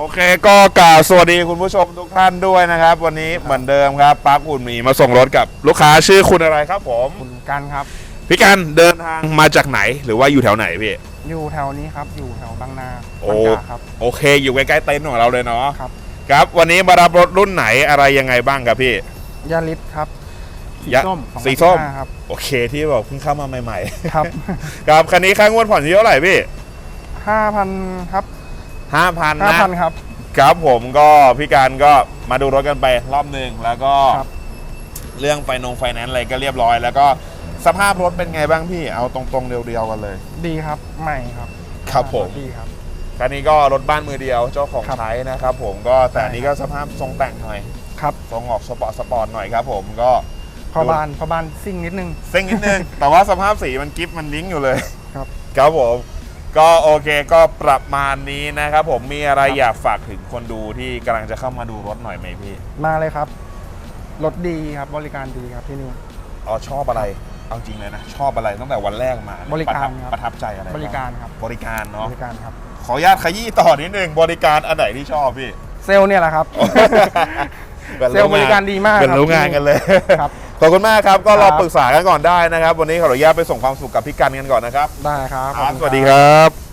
โอเคก็กล่าวสวัสดีคุณผู้ชมทุกท่านด้วยนะครับ วันนี้เหมือนเดิมครับปักอุ่นหมีมาส่งรถกับลูกค้าชื่อคุณอะไรครับผมคุณกันครับ พี่กันเดินทางมาจากไหนหรือว่าอยู่แถวไหนพี่ อยู่แถวนี้ครับ อยู่แถวบางนาโอ้ บางจากครับ โอเค อยู่ใกล้ๆเต็นท์ของเราเลยเนาะครับ ครับ วันนี้มารับรถรุ่นไหนอะไรยังไงบ้างครับพี่ ยาริสครับสียะส้มสีส้ม 2015ครับ โอเคที่บอกเพิ่งเข้ามาใหม่ครับ ๆ ครับคันนี้ค่างวดผ่อนที่เท่าไหร่พี่ ห้าพันครับ ห้าพันห้านะพันครับ ครับผมก็พี่การก็มาดูรถกันไปรอบหนึ่งแล้วก็ครับ เรื่องไฟนงไฟแนนซ์อะไรก็เรียบร้อย แล้วก็สภาพรถเป็นไงบ้างพี่เอาตรงๆเดียวๆกันเลย ดีครับใหม่ครับครับผม ดีครับ คันนี้ก็รถบ้านมือเดียวเจ้าของครับใช้นะครับผมก็แต่อันนี้ก็สภาพทรงแต่งหน่อยครับ ทรงออกสปอร์ตสปอร์ตหน่อยครับผมก็ พอบานพอบานซิ่งนิดนึง เซ็งนิดนึง แต่ว่าสภาพสีมันกิฟมันลิงก์อยู่เลยครับ ครับผม ก็โอเคก็ประมาณนี้นะครับผมมีอะไรครับอยากฝากถึงคนดูที่กำลังจะเข้ามาดูรถหน่อยไหมพี่มาเลยครับ รถดีครับบริการดีครับที่นี่ อ๋อชอบอะไรเอาจริงเลยนะ ชอบอะไรตั้งแต่วันแรกมาเนี่ยบริการประทัครับ ประทับใจอะไรบริการครับ บริการบเนาะริการครับ ขออนุญาตขยี้ต่อนิดนึงบริการอันไหนที่ชอบพี่ เซลล์เนี่ยแหละครับ เซลล์บริการดีมากเป็นครับรู้งานกันเลยครับขอบคุณมากครับก็รอครับปรึกษากันก่อนได้นะครับ วันนี้ขออนุญาตไปส่งความสุขกับพี่กันกันก่อนนะครับได้ครับขอบครับณสวัสดีครับ